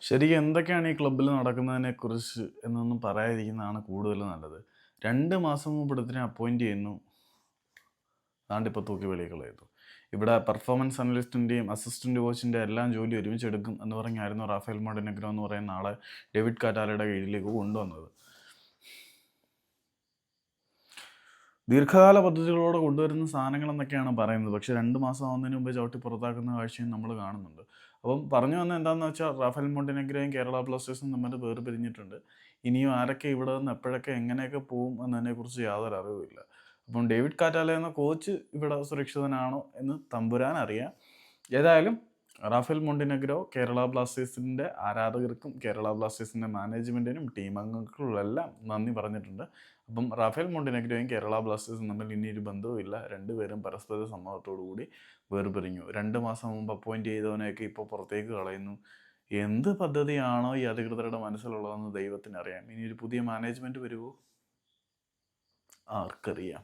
ശരിക്കും എന്തൊക്കെയാണ് ഈ ക്ലബ്ബിൽ നടക്കുന്നതിനെ കുറിച്ച് എന്നൊന്നും പറയാതിരിക്കുന്നതാണ് കൂടുതൽ നല്ലത്. രണ്ട് മാസം മുമ്പ് ഇടത്തിനെ അപ്പോയിന്റ് ചെയ്യുന്നു. അതാണ്ട് ഇപ്പോൾ തൂക്കി വെളിയിൽ കളയുന്നു. ഇവിടെ പെർഫോമൻസ് അനലിസ്റ്റിന്റെയും അസിസ്റ്റന്റ് കോച്ചിന്റെ എല്ലാം ജോലി ഒരുമിച്ച് എടുക്കും എന്ന് പറഞ്ഞായിരുന്നു റാഫേൽ മോഡനഗ്രോ എന്ന് പറയുന്ന ആളെ ഡേവിഡ് കാറ്റാലയുടെ കീഴിലേക്ക് കൊണ്ടുവന്നത്. ദീർഘകാല പദ്ധതികളോടെ കൊണ്ടുവരുന്ന സാധനങ്ങൾ എന്നൊക്കെയാണ് പറയുന്നത്. പക്ഷേ രണ്ട് മാസം ആവുന്നതിന് മുമ്പ് ചവിട്ടി പുറത്താക്കുന്ന കാഴ്ചയും നമ്മൾ കാണുന്നുണ്ട്. അപ്പം പറഞ്ഞു വന്ന എന്താണെന്ന് വെച്ചാൽ റാഫേൽ മോണ്ടിനെഗ്രയും കേരള ബ്ലാസ്റ്റേഴ്സും തമ്മിൽ വേർപിരിഞ്ഞിട്ടുണ്ട്. ഇനിയും ആരൊക്കെ ഇവിടെ നിന്ന് എപ്പോഴൊക്കെ എങ്ങനെയൊക്കെ പോകും എന്നതിനെക്കുറിച്ച് യാതൊരു അറിവുമില്ല. അപ്പം ഡേവിഡ് കാറ്റാല എന്ന കോച്ച് ഇവിടെ സുരക്ഷിതനാണോ എന്ന് തമ്പുരാൻ അറിയാം. ഏതായാലും റാഫേൽ മോണ്ടിനെഗ്രോ കേരള ബ്ലാസ്റ്റേഴ്സിന്റെ ആരാധകർക്കും കേരള ബ്ലാസ്റ്റേഴ്സിന്റെ മാനേജ്മെന്റിനും ടീം അംഗങ്ങൾക്കും നന്ദി പറഞ്ഞിട്ടുണ്ട്. അപ്പം റാഫേൽ മോണ്ടിനെഗ്രോയും കേരള ബ്ലാസ്റ്റേഴ്സും തമ്മിൽ ഇനി ഒരു ബന്ധവുമില്ല രണ്ടുപേരും പരസ്പര സമ്മതത്തോടു കൂടി വേർപിരിഞ്ഞു. രണ്ട് മാസം മുമ്പ് അപ്പോയിന്റ് ചെയ്തവനെയൊക്കെ ഇപ്പോൾ പുറത്തേക്ക് കളയുന്നു. എന്ത് പദ്ധതിയാണോ ഈ അധികൃതരുടെ മനസ്സിലുള്ളതെന്ന് ദൈവത്തിന് അറിയാം ഇനി ഒരു പുതിയ മാനേജ്മെന്റ് വരുമോ ആർക്കറിയാം.